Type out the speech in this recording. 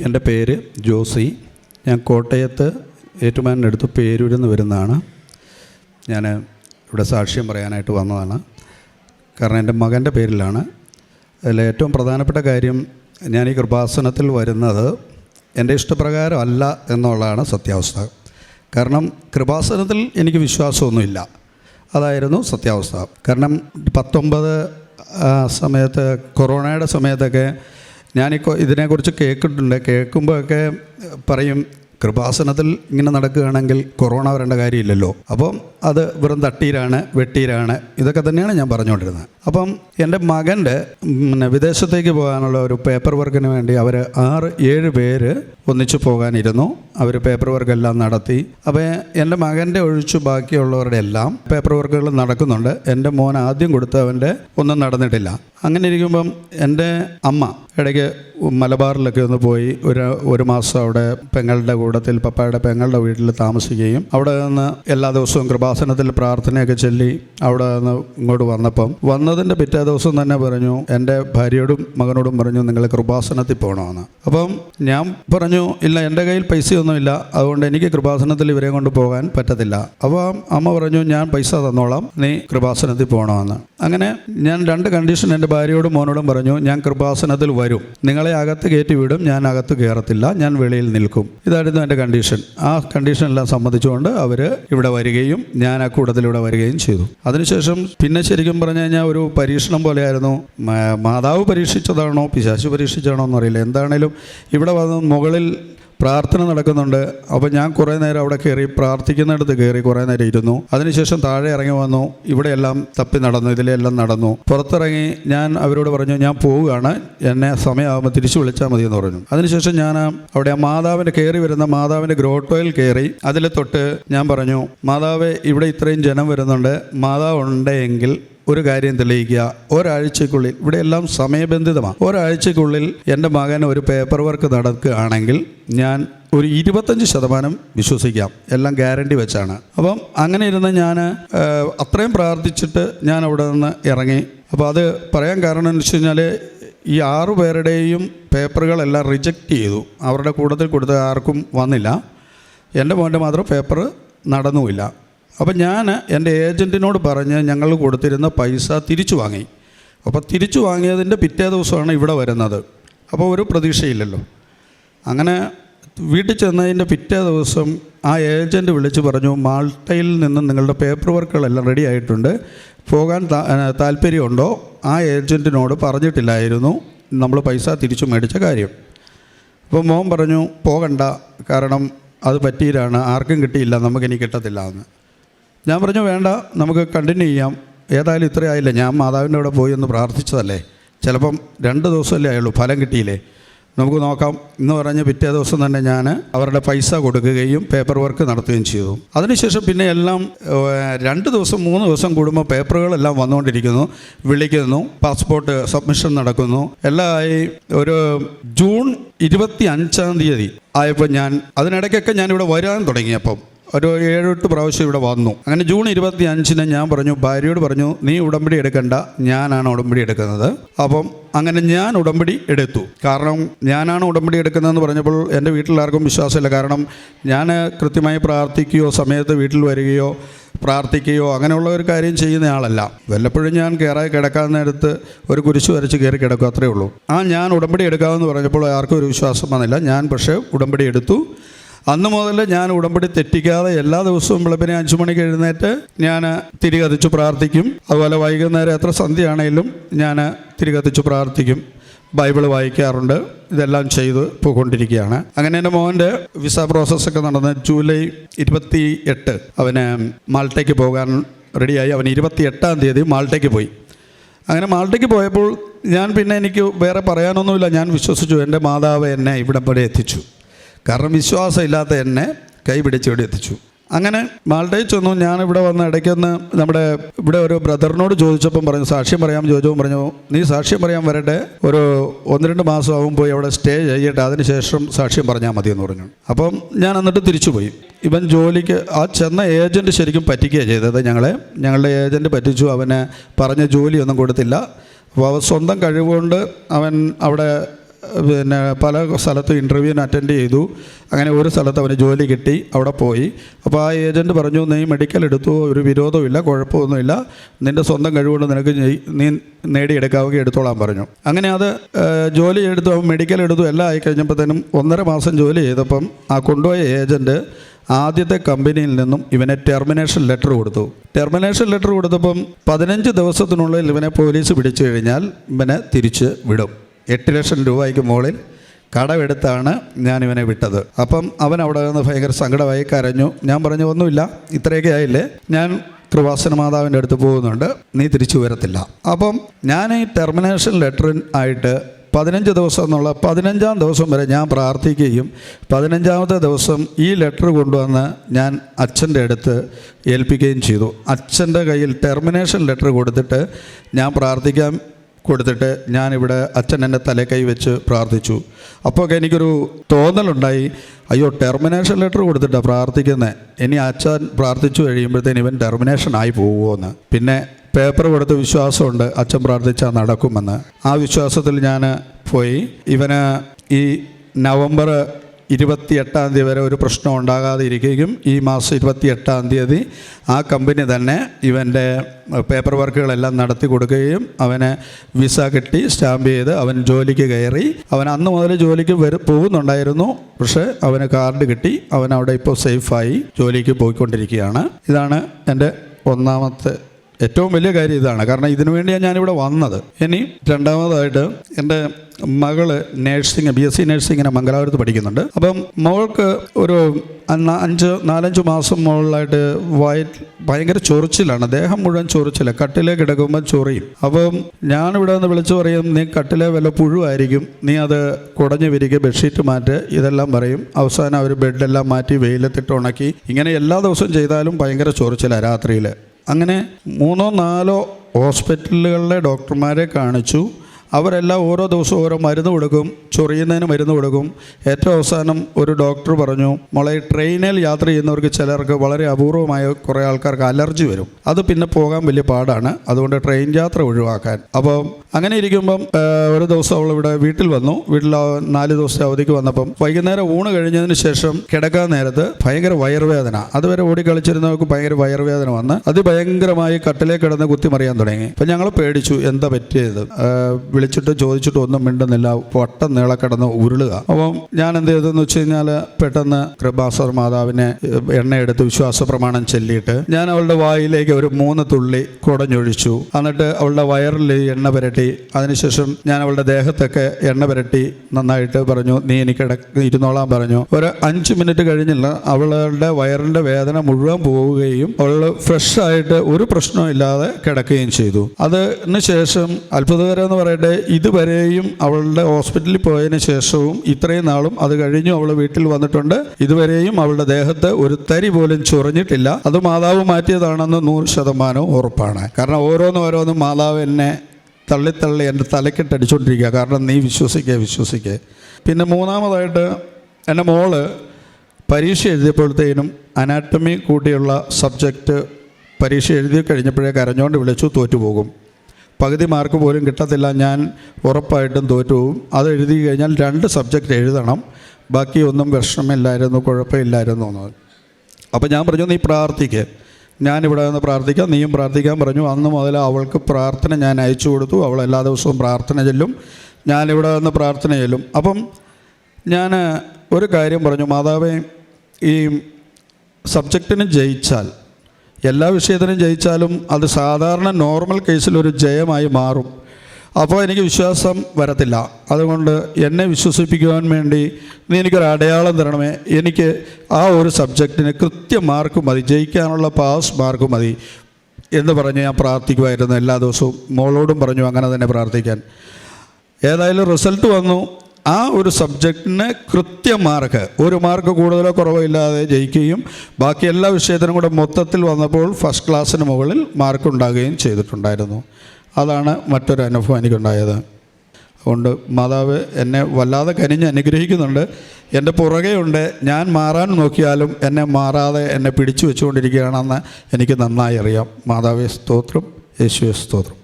എന്റെ പേര് ജോസി. ഞാൻ കോട്ടയത്ത് ഏറ്റുമാനടുത്ത് പേരൂരിൽ നിന്ന് വരുന്നതാണ്. ഞാൻ ഇവിടെ സാക്ഷ്യം പറയാനായിട്ട് വന്നതാണ്. കാരണം എന്റെ മകന്റെ പേരിലാണ്. അതിൽ ഏറ്റവും പ്രധാനപ്പെട്ട കാര്യം ഞാൻ ഈ കൃപാസനത്തിൽ വരുന്നത് എന്റെ ഇഷ്ടപ്രകാരം അല്ല എന്നുള്ളതാണ് സത്യാവസ്ഥ. കാരണം കൃപാസനത്തിൽ എനിക്ക് വിശ്വാസമൊന്നുമില്ല. അതായിരുന്നു സത്യാവസ്ഥ. കാരണം പത്തൊമ്പത് സമയത്ത് കൊറോണയുടെ സമയത്തൊക്കെ ഞാൻ ഇതിനെക്കുറിച്ച് കേൾക്കുന്നുണ്ട് കേൾക്കുമ്പോഴൊക്കെ പറയും കൃപാസനത്തിൽ ഇങ്ങനെ നടക്കുകയാണെങ്കിൽ കൊറോണ വരേണ്ട കാര്യമില്ലല്ലോ. അപ്പം അത് വെറും തട്ടീരാണ് വെട്ടീരാണ്. ഇതൊക്കെ തന്നെയാണ് ഞാൻ പറഞ്ഞുകൊണ്ടിരുന്നത്. അപ്പം എന്റെ മകന്റെ പിന്നെ വിദേശത്തേക്ക് പോകാനുള്ള ഒരു പേപ്പർ വർക്കിന് വേണ്ടി അവർ ആറ് ഏഴ് പേര് ഒന്നിച്ചു പോകാനിരുന്നു. അവർ പേപ്പർ വർക്ക് എല്ലാം നടത്തി. അപ്പോൾ എന്റെ മകന്റെ ഒഴിച്ച് ബാക്കിയുള്ളവരുടെ എല്ലാം പേപ്പർ വർക്കുകൾ നടക്കുന്നുണ്ട്. എന്റെ മോൻ ആദ്യം കൊടുത്തവന്റെ ഒന്നും നടന്നിട്ടില്ല. അങ്ങനെ ഇരിക്കുമ്പം എന്റെ അമ്മ ഇടയ്ക്ക് മലബാറിലൊക്കെ ഒന്ന് പോയി ഒരു ഒരു മാസം അവിടെ പെങ്ങളുടെ കൂടത്തിൽ പപ്പായുടെ പെങ്ങളുടെ വീട്ടിൽ താമസിക്കുകയും അവിടെ നിന്ന് എല്ലാ ദിവസവും കൃപാസനത്തിൽ പ്രാർത്ഥനയൊക്കെ ചൊല്ലി അവിടെ നിന്ന് ഇങ്ങോട്ട് വന്നപ്പം വന്നതിന്റെ പിറ്റേ ദിവസം തന്നെ പറഞ്ഞു എന്റെ ഭാര്യയോടും മകനോടും പറഞ്ഞു നിങ്ങൾ കൃപാസനത്തിൽ പോകണമെന്ന്. അപ്പം ഞാൻ പറഞ്ഞു ഇല്ല എന്റെ കയ്യിൽ പൈസയൊന്നുമില്ല. അതുകൊണ്ട് എനിക്ക് കൃപാസനത്തിൽ ഇവരെ കൊണ്ട് പോകാൻ പറ്റത്തില്ല. അപ്പം അമ്മ പറഞ്ഞു ഞാൻ പൈസ തന്നോളാം. നീ കൃപാസനത്തിൽ പോകണമെന്ന്. അങ്ങനെ ഞാൻ രണ്ട് കണ്ടീഷൻ എന്റെ ഭാര്യയോടും മോനോടും പറഞ്ഞു ഞാൻ കൃപാസനത്തിൽ വരും. നിങ്ങളെ അകത്ത് കയറ്റി വിടും. ഞാൻ അകത്ത് കയറത്തില്ല. ഞാൻ വെളിയിൽ നിൽക്കും. ഇതായിരുന്നു എന്റെ കണ്ടീഷൻ. ആ കണ്ടീഷനെല്ലാം സമ്മതിച്ചുകൊണ്ട് അവർ ഇവിടെ വരികയും ഞാൻ ആ കൂട്ടത്തിൽ ഇവിടെ വരികയും ചെയ്തു. അതിനുശേഷം പിന്നെ ശരിക്കും പറഞ്ഞു കഴിഞ്ഞാൽ ഒരു പരീക്ഷണം പോലെയായിരുന്നു. മാതാവ് പരീക്ഷിച്ചതാണോ പിശാശു പരീക്ഷിച്ചതാണോ എന്നറിയില്ല. എന്താണേലും ഇവിടെ വന്ന് മുകളിൽ പ്രാർത്ഥന നടക്കുന്നുണ്ട്. അപ്പോൾ ഞാൻ കുറേ നേരം അവിടെ കയറി പ്രാർത്ഥിക്കുന്നിടത്ത് കയറി കുറേ നേരം ഇരുന്നു. അതിനുശേഷം താഴെ ഇറങ്ങി വന്നു. ഇവിടെയെല്ലാം തപ്പി നടന്നു. ഇതിലെല്ലാം നടന്നു. പുറത്തിറങ്ങി ഞാൻ അവരോട് പറഞ്ഞു ഞാൻ പോവുകയാണ്. എന്നെ സമയമാകുമ്പോൾ തിരിച്ചു വിളിച്ചാൽ മതി എന്ന് പറഞ്ഞു. അതിനുശേഷം ഞാൻ അവിടെ ആ മാതാവിന്റെ കയറി വരുന്ന മാതാവിന്റെ ഗ്രോട്ടോയിൽ കയറി. അതിൽ തൊട്ട് ഞാൻ പറഞ്ഞു മാതാവ് ഇവിടെ ഇത്രയും ജനം വരുന്നുണ്ട്. മാതാവ് ഉണ്ടെങ്കിൽ ഒരു കാര്യം തെളിയിക്കുക. ഒരാഴ്ചക്കുള്ളിൽ ഇവിടെ എല്ലാം സമയബന്ധിതമാണ്. ഒരാഴ്ചക്കുള്ളിൽ എന്റെ മകൻ ഒരു പേപ്പർ വർക്ക് നടക്കുകയാണെങ്കിൽ ഞാൻ ഒരു ഇരുപത്തഞ്ച് ശതമാനം വിശ്വസിക്കാം. എല്ലാം ഗ്യാരണ്ടി വെച്ചാണ്. അപ്പം അങ്ങനെ ഇരുന്ന് ഞാൻ അത്രയും പ്രാർത്ഥിച്ചിട്ട് ഞാൻ അവിടെ നിന്ന് ഇറങ്ങി. അപ്പോൾ അത് പറയാൻ കാരണം എന്ന് വെച്ച് കഴിഞ്ഞാൽ ഈ ആറു പേരുടെയും പേപ്പറുകളെല്ലാം റിജക്റ്റ് ചെയ്തു. അവരുടെ കൂട്ടത്തിൽ കൊടുത്ത ആർക്കും വന്നില്ല. എന്റെ മോന്റെ മാത്രം പേപ്പർ നടന്നുമില്ല. അപ്പം ഞാൻ എന്റെ ഏജന്റിനോട് പറഞ്ഞ് ഞങ്ങൾ കൊടുത്തിരുന്ന പൈസ തിരിച്ചു വാങ്ങി. അപ്പോൾ തിരിച്ചു വാങ്ങിയതിന്റെ പിറ്റേ ദിവസമാണ് ഇവിടെ വരുന്നത്. അപ്പോൾ ഒരു പ്രതീക്ഷയില്ലല്ലോ. അങ്ങനെ വീട്ടിൽ ചെന്നതിന്റെ പിറ്റേ ദിവസം ആ ഏജന്റ് വിളിച്ച് പറഞ്ഞു മാൾട്ടയിൽ നിന്ന് നിങ്ങളുടെ പേപ്പർ വർക്കുകളെല്ലാം റെഡി ആയിട്ടുണ്ട്. പോകാൻ താല്പര്യമുണ്ടോ? ആ ഏജന്റിനോട് പറഞ്ഞിട്ടില്ലായിരുന്നു നമ്മൾ പൈസ തിരിച്ചു മേടിച്ച കാര്യം. അപ്പോൾ മോൻ പറഞ്ഞു പോകണ്ട. കാരണം അത് പറ്റിയിലാണ് ആർക്കും കിട്ടിയില്ല. നമുക്കിനി കിട്ടത്തില്ല എന്ന്. ഞാൻ പറഞ്ഞു വേണ്ട നമുക്ക് കണ്ടിന്യൂ ചെയ്യാം. ഏതായാലും ഇത്രയായില്ല ഞാൻ മാതാവിന്റെ അവിടെ പോയി ഒന്ന് പ്രാർത്ഥിച്ചതല്ലേ? ചിലപ്പം രണ്ട് ദിവസമല്ലേ ആയുള്ളൂ ഫലം കിട്ടിയില്ലേ? നമുക്ക് നോക്കാം. എന്ന് പറഞ്ഞ് പിറ്റേ ദിവസം തന്നെ ഞാൻ അവരുടെ പൈസ കൊടുക്കുകയും പേപ്പർ വർക്ക് നടത്തുകയും ചെയ്തു. അതിനുശേഷം പിന്നെ എല്ലാം രണ്ട് ദിവസം മൂന്ന് ദിവസം കൂടുമ്പോൾ പേപ്പറുകളെല്ലാം വന്നുകൊണ്ടിരിക്കുന്നു. വിളിക്കുന്നു പാസ്പോർട്ട് സബ്മിഷൻ നടക്കുന്നു. എല്ലാം ഒരു ജൂൺ ഇരുപത്തി അഞ്ചാം തീയതി ആയപ്പോൾ ഞാൻ അതിനിടയ്ക്കൊക്കെ ഞാനിവിടെ വരാൻ തുടങ്ങി അപ്പം ഒരു ഏഴെട്ട് പ്രാവശ്യം ഇവിടെ വന്നു. അങ്ങനെ ജൂൺ ഇരുപത്തി അഞ്ചിന് ഞാൻ പറഞ്ഞു ഭാര്യയോട് പറഞ്ഞു നീ ഉടമ്പടി എടുക്കണ്ട ഞാനാണ് ഉടമ്പടി എടുക്കുന്നത്. അപ്പം അങ്ങനെ ഞാൻ ഉടമ്പടി എടുത്തു. കാരണം ഞാനാണ് ഉടമ്പടി എടുക്കുന്നതെന്ന് പറഞ്ഞപ്പോൾ എന്റെ വീട്ടിലാർക്കും വിശ്വാസമില്ല. കാരണം ഞാൻ കൃത്യമായി പ്രാർത്ഥിക്കുകയോ സമയത്ത് വീട്ടിൽ വരികയോ പ്രാർത്ഥിക്കുകയോ അങ്ങനെയുള്ള ഒരു കാര്യം ചെയ്യുന്ന ആളല്ല. വല്ലപ്പോഴും ഞാൻ കയറായി കിടക്കാൻ ഒരു കുരിശ് വരച്ച് കയറി കിടക്കും അത്രയേ ഉള്ളൂ. ആ ഞാൻ ഉടമ്പടി എടുക്കാമെന്ന് പറഞ്ഞപ്പോൾ ആർക്കും ഒരു വിശ്വാസം വന്നില്ല. ഞാൻ പക്ഷേ ഉടമ്പടി എടുത്തു. അന്ന് മുതൽ ഞാൻ ഉടമ്പടി തെറ്റിക്കാതെ എല്ലാ ദിവസവും വെളുപ്പിനെ അഞ്ചു മണിക്ക് എഴുന്നേറ്റ് ഞാൻ തിരി കത്തിച്ച് പ്രാർത്ഥിക്കും. അതുപോലെ വൈകുന്നേരം എത്ര സന്ധ്യയാണേലും ഞാൻ തിരി കത്തിച്ച് പ്രാർത്ഥിക്കും. ബൈബിൾ വായിക്കാറുണ്ട്. ഇതെല്ലാം ചെയ്ത് പോയിക്കൊണ്ടിരിക്കുകയാണ്. അങ്ങനെ എന്റെ മോന്റെ വിസ പ്രോസസ്സൊക്കെ നടന്ന് ജൂലൈ ഇരുപത്തി എട്ട് അവന് മാൾട്ടയ്ക്ക് പോകാൻ റെഡിയായി. അവൻ ഇരുപത്തി എട്ടാം തീയതി മാൾട്ടയ്ക്ക് പോയി. അങ്ങനെ മാൾട്ടയ്ക്ക് പോയപ്പോൾ ഞാൻ പിന്നെ എനിക്ക് വേറെ പറയാനൊന്നുമില്ല. ഞാൻ വിശ്വസിച്ചു എന്റെ മാതാവ് എന്നെ ഇവിടെ വരെ എത്തിച്ചു. കാരണം വിശ്വാസമില്ലാത്ത എന്നെ കൈ പിടിച്ച് ഇവിടെ എത്തിച്ചു. അങ്ങനെ മാൾഡേ ചെന്നു. ഞാൻ ഇവിടെ വന്ന് ഇടയ്ക്കൊന്ന് നമ്മുടെ ഇവിടെ ഒരു ബ്രദറിനോട് ചോദിച്ചപ്പം പറഞ്ഞു സാക്ഷ്യം പറയാം ചോദിച്ചപ്പോൾ പറഞ്ഞു നീ സാക്ഷ്യം പറയാൻ വരട്ടെ. ഒരു ഒന്ന് രണ്ട് മാസം ആവും പോയി അവിടെ സ്റ്റേ ചെയ്യട്ടെ. അതിനുശേഷം സാക്ഷ്യം പറഞ്ഞാൽ മതി എന്ന് പറഞ്ഞു. അപ്പം ഞാൻ എന്നിട്ട് തിരിച്ചു പോയി. ഇവൻ ജോലിക്ക് ആ ചെന്ന ഏജന്റ് ശരിക്കും പറ്റിക്കുകയാണ് ചെയ്തത് ഞങ്ങളെ. ഞങ്ങളുടെ ഏജന്റ് പറ്റിച്ചു. അവന് പറഞ്ഞ ജോലിയൊന്നും കൊടുത്തില്ല. അപ്പോൾ അവൻ സ്വന്തം കഴിവുകൊണ്ട് അവൻ അവിടെ പിന്നെ പല സ്ഥലത്തും ഇന്റർവ്യൂവിന് അറ്റൻഡ് ചെയ്തു. അങ്ങനെ ഒരു സ്ഥലത്ത് അവന് ജോലി കിട്ടി. അവിടെ പോയി. അപ്പോൾ ആ ഏജന്റ് പറഞ്ഞു നീ മെഡിക്കൽ എടുത്തു? ഒരു വിരോധമില്ല കുഴപ്പമൊന്നുമില്ല. നിന്റെ സ്വന്തം കഴിവുകൊണ്ട് നിനക്ക് നീ നേടിയെടുക്കാവുക എടുത്തോളാൻ പറഞ്ഞു. അങ്ങനെ അത് ജോലി എടുത്തു. അവൻ മെഡിക്കൽ എടുത്തു. എല്ലാം ആയി കഴിഞ്ഞപ്പോഴത്തേനും ഒന്നര മാസം ജോലി ചെയ്തപ്പം ആ കൊണ്ടുപോയ ഏജന്റ് ആദ്യത്തെ കമ്പനിയിൽ നിന്നും ഇവനെ ടെർമിനേഷൻ ലെറ്റർ കൊടുത്തു. ടെർമിനേഷൻ ലെറ്റർ കൊടുത്തപ്പം പതിനഞ്ച് ദിവസത്തിനുള്ളിൽ ഇവനെ പോലീസ് പിടിച്ചു കഴിഞ്ഞാൽ ഇവനെ തിരിച്ച് വിടും. എട്ട് ലക്ഷം രൂപയ്ക്ക് മുകളിൽ കടമെടുത്താണ് ഞാൻ ഇവനെ വിട്ടത്. അപ്പം അവൻ അവിടെ നിന്ന് ഭയങ്കര സങ്കടമായി കരഞ്ഞു. ഞാൻ പറഞ്ഞു ഒന്നുമില്ല ഇത്രയൊക്കെ ആയില്ലേ? ഞാൻ കൃപാസന മാതാവിന്റെ അടുത്ത് പോകുന്നുണ്ട്. നീ തിരിച്ചു വരത്തില്ല. അപ്പം ഞാൻ ഈ ടെർമിനേഷൻ ലെറ്റർ ആയിട്ട് പതിനഞ്ച് ദിവസം എന്നുള്ള പതിനഞ്ചാം ദിവസം വരെ ഞാൻ പ്രാർത്ഥിക്കുകയും പതിനഞ്ചാമത്തെ ദിവസം ഈ ലെറ്റർ കൊണ്ടുവന്ന് ഞാൻ അച്ഛന്റെ അടുത്ത് ഏൽപ്പിക്കുകയും ചെയ്തു. അച്ഛന്റെ കയ്യിൽ ടെർമിനേഷൻ ലെറ്റർ കൊടുത്തിട്ട് ഞാൻ പ്രാർത്ഥിക്കാൻ കൊടുത്തിട്ട് ഞാനിവിടെ അച്ഛൻ എന്റെ തലേ കൈ വെച്ച് പ്രാർത്ഥിച്ചു. അപ്പോൾ എനിക്കൊരു തോന്നലുണ്ടായി. അയ്യോ ടെർമിനേഷൻ ലെറ്റർ കൊടുത്തിട്ടാണ് പ്രാർത്ഥിക്കുന്നത് ഇനി അച്ഛൻ പ്രാർത്ഥിച്ചു കഴിയുമ്പോഴത്തേന് ഇവൻ ടെർമിനേഷൻ ആയി പോകുമോ പിന്നെ പേപ്പർ കൊടുത്ത് വിശ്വാസമുണ്ട് അച്ഛൻ പ്രാർത്ഥിച്ചാൽ നടക്കുമെന്ന്. ആ വിശ്വാസത്തിൽ ഞാൻ പോയി. ഇവന് ഈ നവംബർ ഇരുപത്തി എട്ടാം തീയതി വരെ ഒരു പ്രശ്നം ഉണ്ടാകാതെ ഇരിക്കുകയും ഈ മാസം ഇരുപത്തി എട്ടാം തീയതി ആ കമ്പനി തന്നെ ഇവന്റെ പേപ്പർ വർക്കുകളെല്ലാം നടത്തി കൊടുക്കുകയും അവനെ വിസ കിട്ടി സ്റ്റാമ്പ് ചെയ്ത് അവൻ ജോലിക്ക് കയറി. അവൻ അന്ന് മുതൽ ജോലിക്ക് വരും പോകുന്നുണ്ടായിരുന്നു. പക്ഷേ അവന് കാർഡ് കിട്ടി. അവൻ അവിടെ ഇപ്പോൾ സേഫായി ജോലിക്ക് പോയിക്കൊണ്ടിരിക്കുകയാണ്. ഇതാണ് എന്റെ ഒന്നാമത്തെ ഏറ്റവും വലിയ കാര്യം ഇതാണ്. കാരണം ഇതിനു വേണ്ടിയാണ് ഞാനിവിടെ വന്നത്. ഇനി രണ്ടാമതായിട്ട് എന്റെ മകൾ നേഴ്സിംഗ് ബി എസ് സി നേഴ്സിങ്ങിന് മംഗലാപുരത്ത് പഠിക്കുന്നുണ്ട്. അപ്പം മോൾക്ക് ഒരു അഞ്ച് നാലഞ്ച് മാസം മുകളിലായിട്ട് വയ ഭയങ്കര ചൊറിച്ചിലാണ്. ദേഹം മുഴുവൻ ചൊറിച്ചില്ല കട്ടിലെ കിടക്കുമ്പോൾ ചൊറിയും. അപ്പം ഞാനിവിടെ നിന്ന് വിളിച്ചു പറയും നീ കട്ടിലെ വല്ല പുഴുവായിരിക്കും. നീ അത് കുടഞ്ഞു വിരിക്കുക ബെഡ്ഷീറ്റ് മാറ്റ്. ഇതെല്ലാം പറയും. അവസാനം അവർ ബെഡെല്ലാം മാറ്റി വെയിലത്തിട്ട് ഉണക്കി. ഇങ്ങനെ എല്ലാ ദിവസവും ചെയ്താലും ഭയങ്കര ചൊറിച്ചിലാണ് രാത്രിയിൽ അങ്ങനെ മൂന്നോ നാലോ ഹോസ്പിറ്റലുകളിലെ ഡോക്ടർമാരെ കാണിച്ചു. അവരെല്ലാം ഓരോ ദിവസവും ഓരോ മരുന്ന് കൊടുക്കും ചൊറിയുന്നതിന് മരുന്ന് കൊടുക്കും. ഏറ്റവും അവസാനം ഒരു ഡോക്ടർ പറഞ്ഞു മോളെ ട്രെയിനിൽ യാത്ര ചെയ്യുന്നവർക്ക് ചിലർക്ക് വളരെ അപൂർവമായ കുറേ ആൾക്കാർക്ക് അലർജി വരും. അത് പിന്നെ പോകാൻ വലിയ പാടാണ്. അതുകൊണ്ട് ട്രെയിൻ യാത്ര ഒഴിവാക്കാൻ. അപ്പോൾ അങ്ങനെ ഇരിക്കുമ്പം ഒരു ദിവസം അവൾ ഇവിടെ വീട്ടിൽ വന്നു. വീട്ടിൽ നാല് ദിവസത്തെ അവധിക്ക് വന്നപ്പം വൈകുന്നേരം ഊണ് കഴിഞ്ഞതിന് ശേഷം കിടക്കാൻ നേരത്ത് ഭയങ്കര വയറുവേദന. അതുവരെ ഓടിക്കളിച്ചിരുന്നവർക്ക് ഭയങ്കര വയറുവേദന വന്ന് അതിഭയങ്കരമായി കട്ടിലേ കിടന്ന് കുത്തിമറിയാൻ തുടങ്ങി. അപ്പം ഞങ്ങൾ പേടിച്ചു എന്താ പറ്റിയത്? വിളിച്ചിട്ട് ചോദിച്ചിട്ട് ഒന്നും മിണ്ടുന്നില്ല. വട്ടം നീള കിടന്ന് ഉരുളുക. അപ്പം ഞാൻ എന്ത് ചെയ്തെന്ന് വെച്ച് കഴിഞ്ഞാൽ പെട്ടെന്ന് കൃപാസർ മാതാവിനെ എണ്ണയെടുത്ത് വിശ്വാസ പ്രമാണം ചെല്ലിയിട്ട് ഞാൻ അവളുടെ വായിലേക്ക് ഒരു മൂന്ന് തുള്ളി കുടഞ്ഞൊഴിച്ചു. എന്നിട്ട് അവളുടെ വയറിൽ എണ്ണ പുരട്ടി. അതിനുശേഷം ഞാൻ അവളുടെ ദേഹത്തൊക്കെ എണ്ണ പുരട്ടി നന്നായിട്ട് പറഞ്ഞു നീ എനിക്ക് ഇരുന്നോളാൻ പറഞ്ഞു. ഒരു അഞ്ച് മിനിറ്റ് കഴിഞ്ഞില്ല അവളുടെ വയറിന്റെ വേദന മുഴുവൻ പോവുകയും അവൾ ഫ്രഷ് ആയിട്ട് ഒരു പ്രശ്നവും ഇല്ലാതെ കിടക്കുകയും ചെയ്തു. അതിന് ശേഷം അത്ഭുതകരം എന്ന് പറയട്ടെ ഇതുവരെയും അവളുടെ ഹോസ്പിറ്റലിൽ പോയതിന് ശേഷവും ഇത്രയും നാളും അത് കഴിഞ്ഞു അവൾ വീട്ടിൽ വന്നിട്ടുണ്ട്. ഇതുവരെയും അവളുടെ ദേഹത്ത് ഒരു തരി പോലും ചൊറിഞ്ഞിട്ടില്ല. അത് മാതാവ് മാറ്റിയതാണെന്ന് നൂറ് ശതമാനവും ഉറപ്പാണ്. കാരണം ഓരോന്നും ഓരോന്നും മാതാവ് എന്നെ തള്ളിത്തള്ളി എന്റെ തലക്കെട്ടടിച്ചുകൊണ്ടിരിക്കുക കാരണം നീ വിശ്വസിക്കുക വിശ്വസിക്കുക പിന്നെ മൂന്നാമതായിട്ട് എന്റെ മോൾ പരീക്ഷ എഴുതിയപ്പോഴത്തേനും അനാട്ടമി കൂട്ടിയുള്ള സബ്ജക്റ്റ് പരീക്ഷ എഴുതി കഴിഞ്ഞപ്പോഴേ കരഞ്ഞുകൊണ്ട് വിളിച്ചു തോറ്റുപോകും. പകുതി മാർക്ക് പോലും കിട്ടത്തില്ല ഞാൻ ഉറപ്പായിട്ടും തോറ്റുപോകും. അത് എഴുതി കഴിഞ്ഞാൽ രണ്ട് സബ്ജക്റ്റ് എഴുതണം ബാക്കി ഒന്നും വിഷമമില്ലായിരുന്നു കുഴപ്പമില്ലായിരുന്നു എന്ന്. അപ്പോൾ ഞാൻ പറഞ്ഞു നീ പ്രാർത്ഥിക്ക്. ഞാനിവിടെ നിന്ന് പ്രാർത്ഥിക്കാം നീയും പ്രാർത്ഥിക്കാൻ പറഞ്ഞു. അന്ന് മുതൽ അവൾക്ക് പ്രാർത്ഥന ഞാൻ അയച്ചു കൊടുത്തു അവൾ എല്ലാ ദിവസവും പ്രാർത്ഥന ചെല്ലും. ഞാനിവിടെ നിന്ന് പ്രാർത്ഥന ചെല്ലും. അപ്പം ഞാൻ ഒരു കാര്യം പറഞ്ഞു മാതാവേ ഈ സബ്ജക്റ്റിന് ജയിച്ചാൽ എല്ലാ വിഷയത്തിനും ജയിച്ചാലും അത് സാധാരണ നോർമൽ കേസിൽ ഒരു ജയമായി മാറും. അപ്പോൾ എനിക്ക് വിശ്വാസം വരത്തില്ല. അതുകൊണ്ട് എന്നെ വിശ്വസിപ്പിക്കുവാൻ വേണ്ടി നീ എനിക്കൊരു അടയാളം തരണമേ. എനിക്ക് ആ ഒരു സബ്ജക്റ്റിന് കൃത്യ മാർക്ക് മതി. ജയിക്കാനുള്ള പാസ് മാർക്ക് മതി എന്ന് പറഞ്ഞ് ഞാൻ പ്രാർത്ഥിക്കുമായിരുന്നു എല്ലാ ദിവസവും. മോളോടും പറഞ്ഞു അങ്ങനെ തന്നെ പ്രാർത്ഥിക്കാൻ. ഏതായാലും റിസൾട്ട് വന്നു. ആ ഒരു സബ്ജക്റ്റിന് കൃത്യ മാർക്ക് ഒരു മാർക്ക് കൂടുതലോ കുറവോ ഇല്ലാതെ ജയിക്കുകയും ബാക്കി എല്ലാ വിഷയത്തിനും കൂടെ മൊത്തത്തിൽ വന്നപ്പോൾ ഫസ്റ്റ് ക്ലാസ്സിന് മുകളിൽ മാർക്ക് ഉണ്ടാകുകയും ചെയ്തിട്ടുണ്ടായിരുന്നു. അതാണ് മറ്റൊരു അനുഭവം എനിക്കുണ്ടായത്. അതുകൊണ്ട് മാതാവ് എന്നെ വല്ലാതെ കനിഞ്ഞ് അനുഗ്രഹിക്കുന്നുണ്ട്. എന്റെ പുറകെ ഉണ്ട്. ഞാൻ മാറാൻ നോക്കിയാലും എന്നെ മാറാതെ എന്നെ പിടിച്ചു വെച്ചുകൊണ്ടിരിക്കുകയാണെന്ന് എനിക്ക് നന്നായി അറിയാം. മാതാവേ സ്തോത്രം. യേശുവേ സ്തോത്രം.